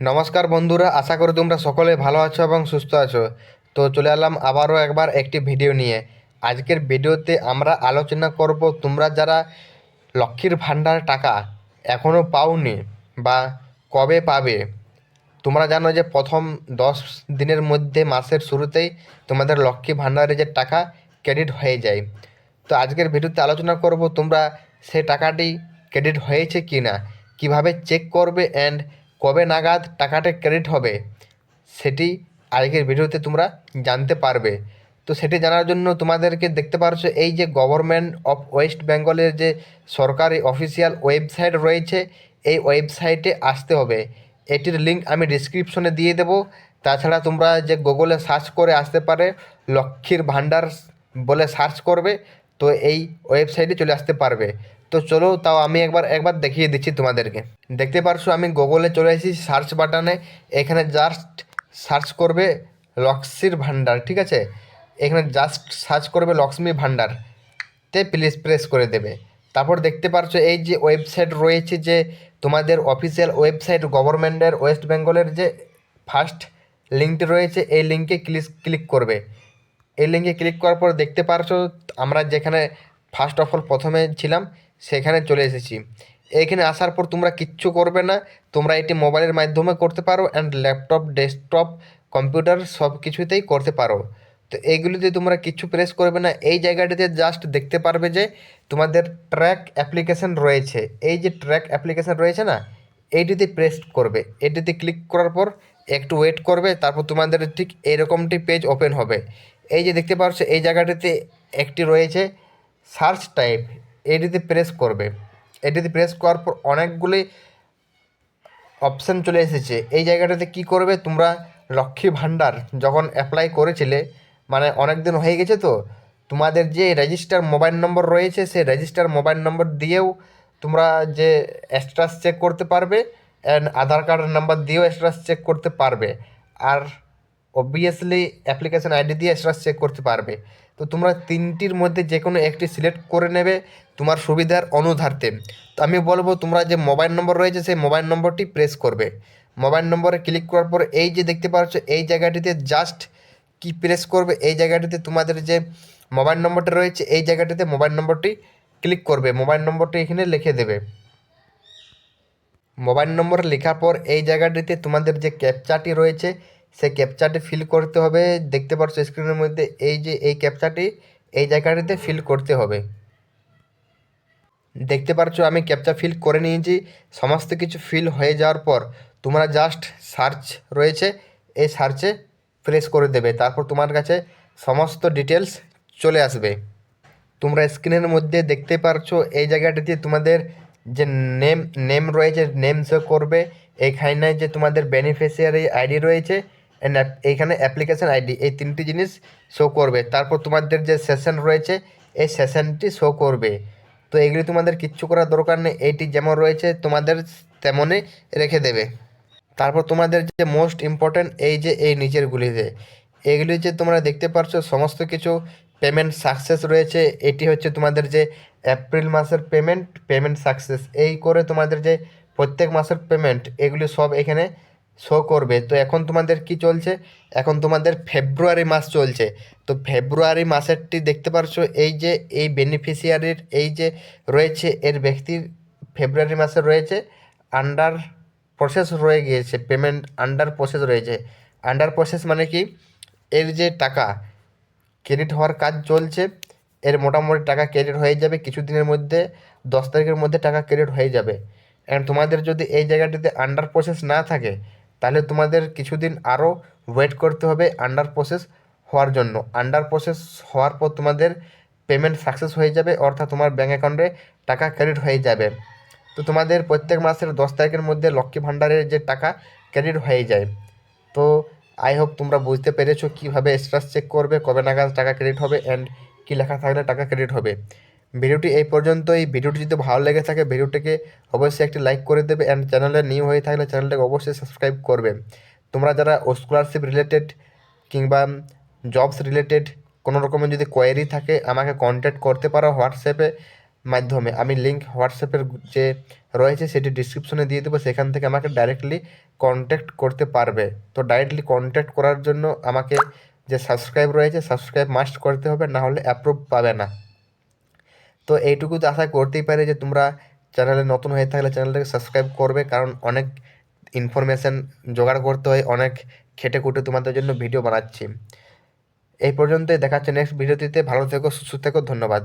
নমস্কার বন্ধুরা, আশা করি তোমরা সকলে ভালো আছো এবং সুস্থ আছো। তো চলে এলাম আবারও একবার একটি ভিডিও নিয়ে। আজকের ভিডিওতে আমরা আলোচনা করব, তোমরা যারা লক্ষ্মীর ভাণ্ডার টাকা এখনও পাওনি বা কবে পাবে, তোমরা জানো যে প্রথম দশ দিনের মধ্যে, মাসের শুরুতেই তোমাদের লক্ষ্মী ভাণ্ডারে যে টাকা ক্রেডিট হয়ে যায়। তো আজকের ভিডিওতে আলোচনা করব, তোমরা সে টাকাটি ক্রেডিট হয়েছে কি না কীভাবে চেক করবে অ্যান্ড কবে নাগাদ টাকাটা ক্রেডিট হবে, সেটি আজকের ভিডিওতে তোমরা জানতে পারবে। তো সেটি জানার জন্য তোমাদেরকে দেখতে পারছ, এই যে গভর্নমেন্ট অফ ওয়েস্ট বেঙ্গলের যে সরকারি অফিসিয়াল ওয়েবসাইট রয়েছে, এই ওয়েবসাইটে আসতে হবে। এটির লিঙ্ক আমি ডিসক্রিপশনে দিয়ে দেবো। তাছাড়া তোমরা যে গুগলে সার্চ করে আসতে পারে, লক্ষ্মীর ভাণ্ডার বলে সার্চ করবে তো এই ওয়েবসাইটে চলে আসতে পারবে। তো চলো তাও আমি একবার একবার দেখিয়ে দিচ্ছি তোমাদেরকে। দেখতে পারছ, আমি গুগলে চলে এসেছি সার্চ বাটনে এখানে জাস্ট সার্চ করবে লক্ষ্মীর ভাণ্ডার ঠিক আছে? এখানে জাস্ট সার্চ করবে লক্ষ্মী ভাণ্ডার তে প্লিজ প্রেস করে দেবে। তারপর দেখতে পারছ, এই যে ওয়েবসাইট রয়েছে যে তোমাদের অফিসিয়াল ওয়েবসাইট গভর্নমেন্টের ওয়েস্ট বেঙ্গলের যে ফার্স্ট লিঙ্কটি রয়েছে, এই লিঙ্কে ক্লিক ক্লিক করবে। এই লিঙ্কে ক্লিক করার পর দেখতে পারছ আমরা যেখানে ফার্স্ট অফ অল প্রথমে ছিলাম, সেখানে চলে এসেছি। এইখানে আসার পর তোমরা কিচ্ছু করবে না, তোমরা এটি মোবাইলের মাধ্যমে করতে পারো অ্যান্ড ল্যাপটপ ডেস্কটপ কম্পিউটার সব কিছুতেই করতে পারো। তো এইগুলিতে তোমরা কিচ্ছু প্রেস করবে না। এই জায়গাটিতে জাস্ট দেখতে পারবে যে তোমাদের ট্র্যাক অ্যাপ্লিকেশন রয়েছে। এই যে ট্র্যাক অ্যাপ্লিকেশন রয়েছে না, এইটিতে প্রেস করবে। এটিতে ক্লিক করার পর একটু ওয়েট করবে, তারপর তোমাদের ঠিক এরকমটি পেজ ওপেন হবে। এই যে দেখতে পাচ্ছ, এই জায়গাটিতে একটি রয়েছে সার্চ টাইপ। এটিতে প্রেস করবে। এটিতে প্রেস করার পর অনেকগুলি অপশান চলে এসেছে। এই জায়গাটাতে কি করবে? তোমরা লক্ষ্মী ভাণ্ডার যখন অ্যাপ্লাই করেছিলে মানে অনেক দিন হয়ে গেছে তো, তোমাদের যে রেজিস্টার মোবাইল নম্বর রয়েছে, সেই রেজিস্টার মোবাইল নম্বর দিয়েও তোমরা যে স্ট্যাটাস চেক করতে পারবে অ্যান্ড আধার কার্ডের নাম্বার দিয়েও স্ট্যাটাস চেক করতে পারবে। আর অবভিয়াসলি অ্যাপ্লিকেশন আইডি দিয়ে সেটা চেক করতে পারবে। তো তোমরা তিনটির মধ্যে যে কোনো একটি সিলেক্ট করে নেবে তোমার সুবিধার অনুধার্তে। তো আমি বলব তোমরা যে মোবাইল নম্বর রয়েছে সেই মোবাইল নম্বরটি প্রেস করবে। মোবাইল নম্বরে ক্লিক করার পর এই যে দেখতে পাচ্ছ এই জায়গাটিতে জাস্ট কি প্রেস করবে, এই জায়গাটিতে তোমাদের যে মোবাইল নম্বরটা রয়েছে এই জায়গাটিতে মোবাইল নম্বরটি ক্লিক করবে। মোবাইল নম্বরটি এখানে লিখে দেবে। মোবাইল নম্বর লেখার পর এই জায়গাটিতে তোমাদের যে ক্যাপচাটি রয়েছে সেই ক্যাপচাটি ফিল করতে হবে। দেখতে পাচ্ছ স্ক্রিনের মধ্যে এই যে এই ক্যাপচাটি এই জায়গাটিতে ফিল করতে হবে। দেখতে পারছ আমি ক্যাপচা ফিল করে নিয়েছি। সমস্ত কিছু ফিল হয়ে যাওয়ার পর তোমরা জাস্ট সার্চ রয়েছে, এই সার্চে প্রেস করে দেবে। তারপর তোমার কাছে সমস্ত ডিটেলস চলে আসবে। তোমরা স্ক্রিনের মধ্যে দেখতে পারছ এই জায়গাটিতে তোমাদের যে নেম নেম রয়েছে নেম শো করবে। এইখানে যে তোমাদের বেনিফিশিয়ারি আইডি রয়েছে এইখানে অ্যাপ্লিকেশন আইডি এই তিনটি জিনিস শো করবে। তারপর তোমাদের যে সেশন রয়েছে, এই সেশনটি শো করবে। তো এগুলি তোমাদের কিচ্ছু করার দরকার নেই। এইটি যেমন রয়েছে, তোমাদের তেমনই রেখে দেবে। তারপর তোমাদের যে মোস্ট ইম্পর্ট্যান্ট এই যে, এই নিচেরগুলিতে এগুলি যে তোমরা দেখতে পারছ, সমস্ত কিছু পেমেন্ট সাকসেস রয়েছে। এটি হচ্ছে তোমাদের যে এপ্রিল মাসের পেমেন্ট পেমেন্ট সাকসেস এই করে তোমাদের যে প্রত্যেক মাসের পেমেন্ট এগুলি সব এখানে শো করবে। তো এখন তোমাদের কি চলছে? এখন তোমাদের ফেব্রুয়ারি মাস চলছে। তো ফেব্রুয়ারি মাসেরটি দেখতে পারছ, এই যে, এই বেনিফিশিয়ারির এই যে রয়েছে, এর ব্যক্তির ফেব্রুয়ারি মাসে রয়েছে আন্ডার প্রসেস রয়ে গিয়েছে পেমেন্ট আন্ডার প্রসেস রয়েছে। আন্ডার প্রসেস মানে কি? এর যে টাকা ক্রেডিট হওয়ার কাজ চলছে, এর মোটামুটি টাকা ক্রেডিট হয়ে যাবে, কিছুদিনের মধ্যে, দশ তারিখের মধ্যে টাকা ক্রেডিট হয়ে যাবে। অ্যান্ড তোমাদের যদি এই জায়গাটিতে আন্ডার প্রসেস না থাকে তাহলে তোমাদের কিছুদিন আরও ওয়েট করতে হবে আন্ডার প্রসেস হওয়ার জন্য। আন্ডার প্রসেস হওয়ার পর তোমাদের পেমেন্ট সাকসেস হয়ে যাবে, অর্থাৎ তোমার ব্যাঙ্ক অ্যাকাউন্টে টাকা ক্রেডিট হয়ে যাবে। তো তোমাদের প্রত্যেক মাসের দশ তারিখের মধ্যে লক্ষ্মী ভাণ্ডারের যে টাকা ক্রেডিট হয়ে যায়। তো আই হোপ তোমরা বুঝতে পেরেছ কীভাবে স্ট্যাটাস চেক করবে, কবে নাগাদ টাকা ক্রেডিট হবে অ্যান্ড কী লেখা থাকলে টাকা ক্রেডিট হবে। ভিডিওটি এই পর্যন্তই। ভিডিওটি যদি ভালো লেগে থাকে, ভিডিওটিকে অবশ্যই একটি লাইক করে দেবে অ্যান্ড চ্যানেলে নিউ হয়ে থাকলে চ্যানেলটাকে অবশ্যই সাবস্ক্রাইব করবে। তোমরা যারা স্কলারশিপ রিলেটেড কিংবা জবস রিলেটেড কোনো রকমের যদি কোয়েরি থাকে, আমাকে কন্ট্যাক্ট করতে পারো হোয়াটসঅ্যাপে মাধ্যমে। আমি লিঙ্ক হোয়াটসঅ্যাপের যে রয়েছে সেটি ডিসক্রিপশনে দিয়ে দেবো, সেখান থেকে আমাকে ডাইরেক্টলি কন্ট্যাক্ট করতে পারবে। তো ডাইরেক্টলি কন্ট্যাক্ট করার জন্য আমাকে যে সাবস্ক্রাইব রয়েছে সাবস্ক্রাইব মাস্ট করতে হবে না হলে অ্যাপ্রুভ পাবে না। তো এইটুকু তো আশা করতেই পারে যে তোমরা চ্যানেলে নতুন হয়ে থাকলে চ্যানেলটাকে সাবস্ক্রাইব করবে, কারণ অনেক ইনফরমেশান জোগাড় করতে হয়, অনেক খেটে খুঁটে তোমাদের জন্য ভিডিও বানাচ্ছি। এই পর্যন্তই দেখাচ্ছে নেক্সট ভিডিওটিতে ভালো থেকো, সুস্থ থেকো, ধন্যবাদ।